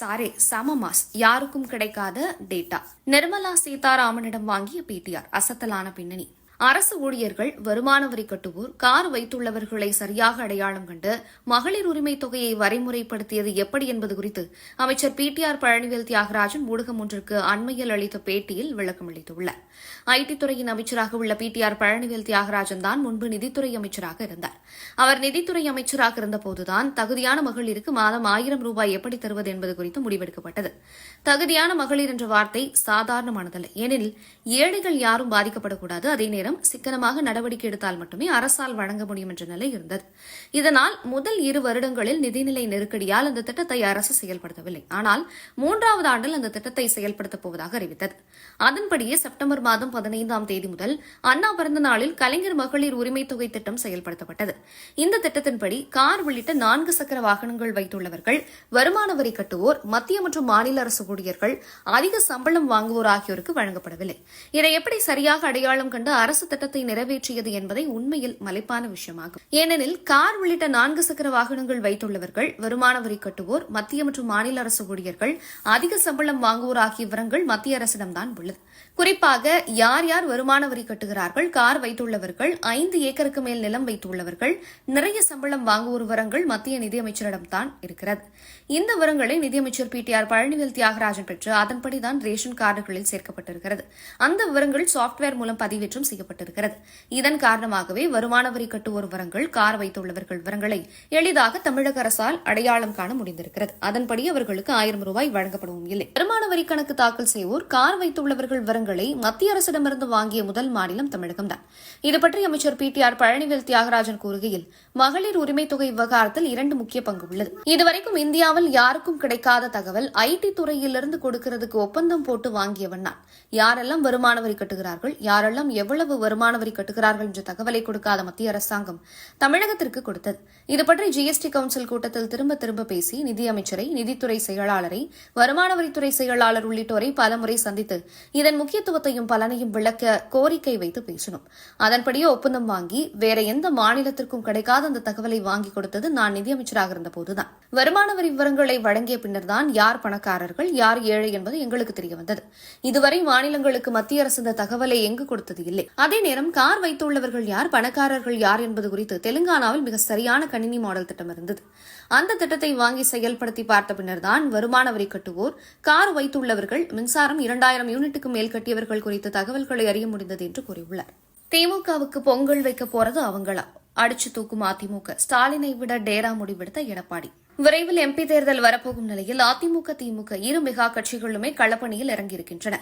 சாரே சம மாஸ் யாருக்கும் கிடைக்காத டேட்டா நிர்மலா சீதாராமனிடம் வாங்கிய பிடிஆர் அசத்தலான பின்னணி. அரசு ஊழியர்கள் வருமான வரி கட்டுவோர் கார் வைத்துள்ளவர்களை சரியாக அடையாளம் கண்டு மகளிர் உரிமை தொகையை வரைமுறைப்படுத்தியது எப்படி என்பது குறித்து அமைச்சர் P. T. R. Palanivel Thiagarajan ஊடகம் ஒன்றுக்கு அண்மையில் அளித்த பேட்டியில் விளக்கம் அளித்துள்ளார். ஐடி துறையின் அமைச்சராக உள்ள P. T. R. Palanivel Thiagarajan தான் முன்பு நிதித்துறை அமைச்சராக இருந்தார். அவர் நிதித்துறை அமைச்சராக இருந்தபோதுதான் தகுதியான மகளிருக்கு மாதம் ஆயிரம் ரூபாய் எப்படி தருவது என்பது குறித்து முடிவெடுக்கப்பட்டது. தகுதியான மகளிர் என்ற வார்த்தை சாதாரணமானதல்ல. ஏனெனில் ஏழைகள் யாரும் பாதிக்கப்படக்கூடாது. அதே நேரம் சிக்கனமாக நடவடிக்கை எடுத்தால் மட்டுமே அரசால் வழங்க முடியும் என்ற நிலை இருந்தது. இதனால் முதல் இரு வருடங்களில் நிதிநிலை நெருக்கடியால் அந்த திட்டத்தை அரசு செயல்படுத்தவில்லை. ஆனால் மூன்றாவது ஆண்டில் அந்த திட்டத்தை செயல்படுத்தப் போவதாக அறிவித்தது. அதன்படியே செப்டம்பர் மாதம் பதினைந்தாம் தேதி முதல் அண்ணா பிறந்த நாளில் கலைஞர் மகளிர் உரிமை தொகை திட்டம் செயல்படுத்தப்பட்டது. இந்த திட்டத்தின்படி கார் உள்ளிட்ட நான்கு சக்கர வாகனங்கள் வைத்துள்ளவர்கள் வருமான வரி கட்டுவோர் மத்திய மற்றும் மாநில அரசு ஊழியர்கள் அதிக சம்பளம் வாங்குவோர் ஆகியோருக்கு வழங்கப்படவில்லை. இதை எப்படி சரியாக அடையாளம் கண்டு அரசு அரசு திட்டத்தை நிறைவேற்றியது என்பதை உண்மையில் மலைப்பான விஷயமாகும். ஏனெனில் கார் உள்ளிட்ட நான்கு சக்கர வாகனங்கள் வைத்துள்ளவர்கள் வருமான வரி கட்டுவோர் மத்திய மற்றும் மாநில அரசு ஊழியர்கள் அதிக சம்பளம் வாங்குவோர் ஆகிய விவரங்கள் மத்திய அரசிடம்தான் உள்ளது. குறிப்பாக யார் யார் வருமான வரி கட்டுகிறார்கள் கார் வைத்துள்ளவர்கள் ஐந்து ஏக்கருக்கு மேல் நிலம் வைத்துள்ளவர்கள் நிறைய சம்பளம் வாங்குவோர் விவரங்கள் மத்திய நிதியமைச்சரிடம்தான் இருக்கிறது. இந்த விவரங்களை நிதியமைச்சர் P. T. R. Palanivel Thiagarajan பெற்று அதன்படிதான் ரேஷன் கார்டுகளில் சேர்க்கப்பட்டிருக்கிறது. அந்த விவரங்கள் சாப்ட்வேர் மூலம் பதிவேற்றம் செய்யப்படும் செய்யப்பட்டிருக்கிறது இதன் காரணமாகவே வருமான வரி கட்டுவோர் விவரங்கள் கார் வைத்துள்ளவர்கள் விவரங்களை எளிதாக தமிழக அரசால் அடையாளம் காண முடிந்திருக்கிறது. அதன்படி அவர்களுக்கு ஆயிரம் ரூபாய் வழங்கப்படவும் இல்லை. வருமான வரி கணக்கு தாக்கல் செய்வோர் கார் வைத்துள்ளவர்கள் விவரங்களை மத்திய அரசிடமிருந்து வாங்கிய முதல் மாநிலம் தமிழகம்தான். இதுபற்றி அமைச்சர் P. T. R. Palanivel Thiagarajan கூறுகையில் மகளிர் உரிமை தொகை விவகாரத்தில் இரண்டு முக்கிய பங்கு உள்ளது. இதுவரைக்கும் இந்தியாவில் யாருக்கும் கிடைக்காத தகவல் ஐடி துறையிலிருந்து கொடுக்கிறதுக்கு ஒப்பந்தம் போட்டு வாங்கியவன் யாரெல்லாம் வருமான வரி கட்டுகிறார்கள் யாரெல்லாம் எவ்வளவு வருமான வரி கட்டுகிறார்கள் என்ற தகவலை கொடுக்காத மத்திய அரசாங்கம் தமிழகத்திற்கு கொடுத்தது. இதுபற்றி ஜிஎஸ்டி கவுன்சில் கூட்டத்தில் திரும்ப திரும்ப பேசி நிதியமைச்சரை நிதித்துறை செயலாளரை வருமான வரித்துறை செயலாளர் உள்ளிட்டோரை பலமுறை சந்தித்து இதன் முக்கியத்துவத்தையும் பலனையும் விளக்க கோரிக்கை வைத்து பேசினோம். அதன்படியே ஒப்பந்தம் வாங்கி வேற எந்த மாநிலத்திற்கும் கிடைக்காத அந்த தகவலை வாங்கி கொடுத்தது நான் நிதியமைச்சராக இருந்த போதுதான் வருமான வரி விவரங்களை வழங்கிய பின்னர்தான் யார் பணக்காரர்கள் யார் ஏழை என்பது எங்களுக்கு தெரிய வந்தது இதுவரை மாநிலங்களுக்கு மத்திய அரசு இந்த தகவலை எங்கு கொடுத்தது இல்லை. அதே நேரம் கார் வைத்துள்ளவர்கள் யார் பணக்காரர்கள் யார் என்பது குறித்து தெலுங்கானாவில் மிக சரியான கணினி மாடல் திட்டம் இருந்தது. அந்த திட்டத்தை வாங்கி செயல்படுத்தி பார்த்த பின்னர்தான் வருமான வரி கட்டுவோர் கார் வைத்துள்ளவர்கள் மின்சாரம் இரண்டாயிரம் யூனிட்டுக்கு மேல் கட்டியவர்கள் குறித்த தகவல்களை அறிய முடிந்தது என்று கூறியுள்ளார். திமுகவுக்கு பொங்கல் வைக்க போறது அவங்களா? அடிச்சு தூக்கும் அதிமுக ஸ்டாலினை விட டேரா முடிவெடுத்த எடப்பாடி. விரைவில் எம்பி தேர்தல் வரப்போகும் நிலையில் அதிமுக திமுக இரு மெகா கட்சிகளுமே களப்பணியில் இறங்கியிருக்கின்றன.